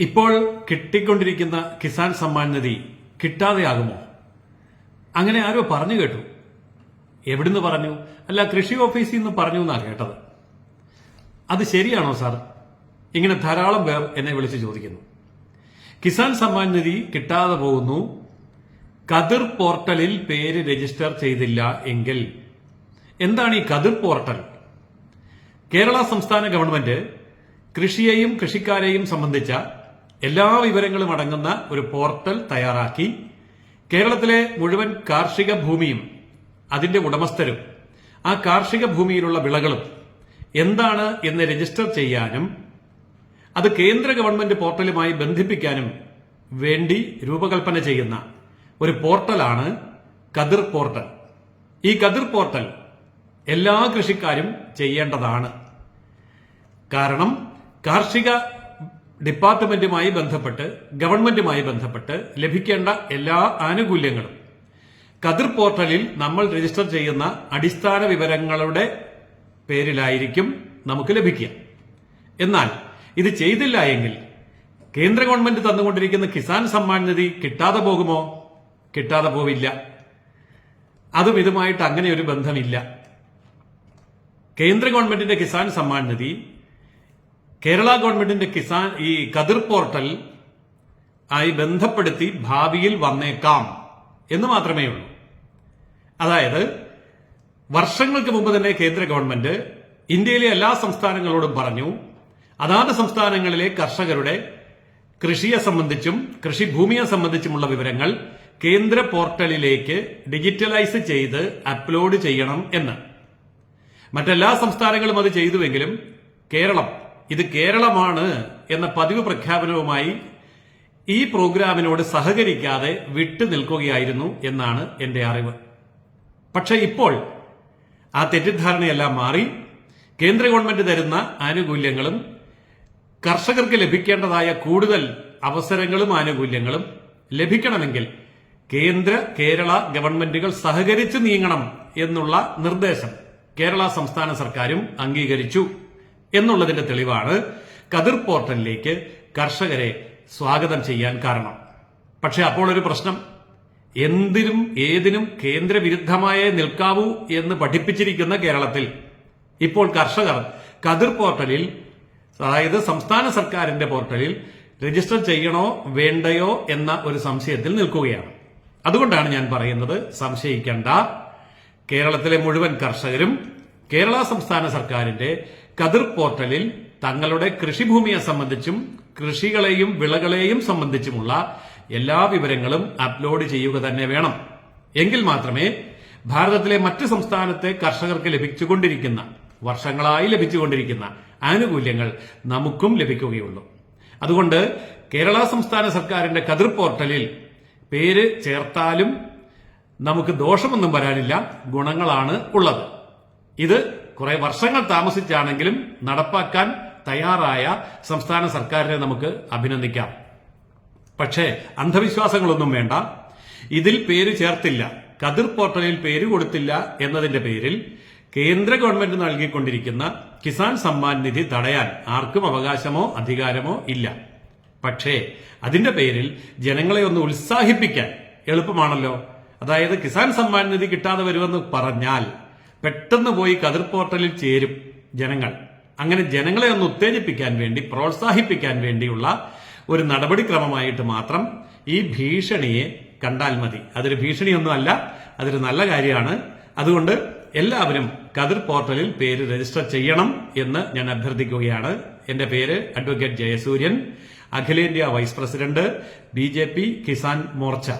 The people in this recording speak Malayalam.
ഇപ്പോൾ കിട്ടിക്കൊണ്ടിരിക്കുന്ന കിസാൻ സമ്മാൻ നിധി കിട്ടാതെയാകുമോ? അങ്ങനെ ആരോ പറഞ്ഞു കേട്ടു. എവിടുന്ന് പറഞ്ഞു? അല്ല കൃഷി ഓഫീസിൽ നിന്ന് പറഞ്ഞു എന്നാണ് കേട്ടത്. അത് ശരിയാണോ സാർ? ഇങ്ങനെ ധാരാളം പേർ എന്നെ വിളിച്ച് ചോദിക്കുന്നു. കിസാൻ സമ്മാൻ നിധി കിട്ടാതെ പോകുന്നു. കതിർ പോർട്ടലിൽ പേര് രജിസ്റ്റർ ചെയ്തില്ല എങ്കിൽ. എന്താണ് ഈ കതിർ പോർട്ടൽ? കേരള സംസ്ഥാന ഗവൺമെന്റ് കൃഷിയെയും കൃഷിക്കാരെയും സംബന്ധിച്ച എല്ലാ വിവരങ്ങളും അടങ്ങുന്ന ഒരു പോർട്ടൽ തയ്യാറാക്കി കേരളത്തിലെ മുഴുവൻ കാർഷിക ഭൂമിയും അതിന്റെ ഉടമസ്ഥരും ആ കാർഷിക ഭൂമിയിലുള്ള വിളകളും എന്താണ് എന്ന് രജിസ്റ്റർ ചെയ്യാനും അത് കേന്ദ്ര ഗവൺമെന്റ് പോർട്ടലുമായി ബന്ധിപ്പിക്കാനും വേണ്ടി രൂപകൽപ്പന ചെയ്യുന്ന ഒരു പോർട്ടലാണ് കതിർ പോർട്ടൽ. ഈ കതിർ പോർട്ടൽ എല്ലാ കൃഷിക്കാരും ചെയ്യേണ്ടതാണ്. കാരണം കാർഷിക ഡിപ്പാർട്ട്മെന്റുമായി ബന്ധപ്പെട്ട് ഗവൺമെന്റുമായി ബന്ധപ്പെട്ട് ലഭിക്കേണ്ട എല്ലാ ആനുകൂല്യങ്ങളും കതിർ പോർട്ടലിൽ നമ്മൾ രജിസ്റ്റർ ചെയ്യുന്ന അടിസ്ഥാന വിവരങ്ങളുടെ പേരിലായിരിക്കും നമുക്ക് ലഭിക്കുക. എന്നാൽ ഇത് ചെയ്തില്ല എങ്കിൽ കേന്ദ്ര ഗവൺമെന്റ് തന്നുകൊണ്ടിരിക്കുന്ന കിസാൻ സമ്മാൻ നിധി കിട്ടാതെ പോകുമോ? കിട്ടാതെ പോവില്ല. അതും ഇതുമായിട്ട് അങ്ങനെ ഒരു ബന്ധമില്ല. കേന്ദ്ര ഗവൺമെന്റിന്റെ കിസാൻ സമ്മാൻ നിധി കേരള ഗവൺമെന്റിന്റെ കിസാൻ ഈ കതിർ പോർട്ടൽ ആയി ബന്ധപ്പെടുത്തി ഭാവിയിൽ വന്നേക്കാം എന്ന് മാത്രമേ ഉള്ളൂ. അതായത് വർഷങ്ങൾക്ക് മുമ്പ് തന്നെ കേന്ദ്ര ഗവൺമെന്റ് ഇന്ത്യയിലെ എല്ലാ സംസ്ഥാനങ്ങളോടും പറഞ്ഞു അതാത് സംസ്ഥാനങ്ങളിലെ കർഷകരുടെ കൃഷിയെ സംബന്ധിച്ചും കൃഷിഭൂമിയെ സംബന്ധിച്ചുമുള്ള വിവരങ്ങൾ കേന്ദ്ര പോർട്ടലിലേക്ക് ഡിജിറ്റലൈസ് ചെയ്ത് അപ്ലോഡ് ചെയ്യണം എന്ന്. മറ്റെല്ലാ സംസ്ഥാനങ്ങളും അത് ചെയ്തുവെങ്കിലും കേരളം ഇത് കേരളമാണ് എന്ന പതിവ് പ്രഖ്യാപനവുമായി ഈ പ്രോഗ്രാമിനോട് സഹകരിക്കാതെ വിട്ടു നിൽക്കുകയായിരുന്നു എന്നാണ് എന്റെ അറിവ്. പക്ഷെ ഇപ്പോൾ ആ തെറ്റിദ്ധാരണയെല്ലാം മാറി കേന്ദ്ര ഗവൺമെന്റ് തരുന്ന ആനുകൂല്യങ്ങളും കർഷകർക്ക് ലഭിക്കേണ്ടതായ കൂടുതൽ അവസരങ്ങളും ആനുകൂല്യങ്ങളും ലഭിക്കണമെങ്കിൽ കേന്ദ്ര കേരള ഗവൺമെന്റുകൾ സഹകരിച്ച് നീങ്ങണം എന്നുള്ള നിർദ്ദേശം കേരള സംസ്ഥാന സർക്കാരും അംഗീകരിച്ചു. എന്നുള്ളതിന്റെ തെളിവാണ് കതിർ പോർട്ടലിലേക്ക് കർഷകരെ സ്വാഗതം ചെയ്യാൻ കാരണം. പക്ഷെ അപ്പോൾ ഒരു പ്രശ്നം. എന്തിനും ഏതിനും കേന്ദ്രവിരുദ്ധമായ നിൽക്കാവൂ എന്ന് പഠിപ്പിച്ചിരിക്കുന്ന കേരളത്തിൽ ഇപ്പോൾ കർഷകർ കതിർ പോർട്ടലിൽ അതായത് സംസ്ഥാന സർക്കാരിന്റെ പോർട്ടലിൽ രജിസ്റ്റർ ചെയ്യണോ വേണ്ടയോ എന്ന ഒരു സംശയത്തിൽ നിൽക്കുകയാണ്. അതുകൊണ്ടാണ് ഞാൻ പറയുന്നത് സംശയിക്കേണ്ട. കേരളത്തിലെ മുഴുവൻ കർഷകരും കേരള സംസ്ഥാന സർക്കാരിന്റെ കതിർ പോർട്ടലിൽ തങ്ങളുടെ കൃഷിഭൂമിയെ സംബന്ധിച്ചും കൃഷികളെയും വിളകളെയും സംബന്ധിച്ചുമുള്ള എല്ലാ വിവരങ്ങളും അപ്ലോഡ് ചെയ്യുക തന്നെ വേണം. എങ്കിൽ മാത്രമേ ഭാരതത്തിലെ മറ്റ് സംസ്ഥാനത്തെ കർഷകർക്ക് ലഭിച്ചുകൊണ്ടിരിക്കുന്ന വർഷങ്ങളായി ലഭിച്ചുകൊണ്ടിരിക്കുന്ന ആനുകൂല്യങ്ങൾ നമുക്കും ലഭിക്കുകയുള്ളൂ. അതുകൊണ്ട് കേരള സംസ്ഥാന സർക്കാരിന്റെ കതിർ പോർട്ടലിൽ പേര് ചേർത്താലും നമുക്ക് ദോഷമൊന്നും വരാനില്ല ഗുണങ്ങളാണ് ഉള്ളത്. ഇത് കുറെ വർഷങ്ങൾ താമസിച്ചാണെങ്കിലും നടപ്പാക്കാൻ തയ്യാറായ സംസ്ഥാന സർക്കാരിനെ നമുക്ക് അഭിനന്ദിക്കാം. പക്ഷേ അന്ധവിശ്വാസങ്ങളൊന്നും വേണ്ട. ഇതിൽ പേര് ചേർത്തില്ല. കതിർ പോർട്ടലിൽ പേര് കൊടുത്തില്ല എന്നതിന്റെ പേരിൽ കേന്ദ്ര ഗവൺമെന്റ് നൽകിക്കൊണ്ടിരിക്കുന്ന കിസാൻ സമ്മാൻ നിധി തടയാൻ ആർക്കും അവകാശമോ അധികാരമോ ഇല്ല. പക്ഷേ അതിന്റെ പേരിൽ ജനങ്ങളെ ഒന്ന് ഉത്സാഹിപ്പിക്കാൻ എളുപ്പമാണല്ലോ. അതായത് കിസാൻ സമ്മാൻ നിധി കിട്ടാതെ വരുമെന്ന് പറഞ്ഞാൽ പെട്ടെന്ന് പോയി കതിർ പോർട്ടലിൽ ചേരും ജനങ്ങൾ. അങ്ങനെ ജനങ്ങളെ ഒന്ന് ഉത്തേജിപ്പിക്കാൻ വേണ്ടി പ്രോത്സാഹിപ്പിക്കാൻ വേണ്ടിയുള്ള ഒരു നടപടിക്രമമായിട്ട് മാത്രം ഈ ഭീഷണിയെ കണ്ടാൽ മതി. അതൊരു ഭീഷണിയൊന്നുമല്ല അതൊരു നല്ല കാര്യമാണ്. അതുകൊണ്ട് എല്ലാവരും കതിർ പോർട്ടലിൽ പേര് രജിസ്റ്റർ ചെയ്യണം എന്ന് ഞാൻ അഭ്യർത്ഥിക്കുകയാണ്. എന്റെ പേര് അഡ്വക്കേറ്റ് ജയസൂര്യൻ അഖിലേന്ത്യാ vice president B Kisan Morcha.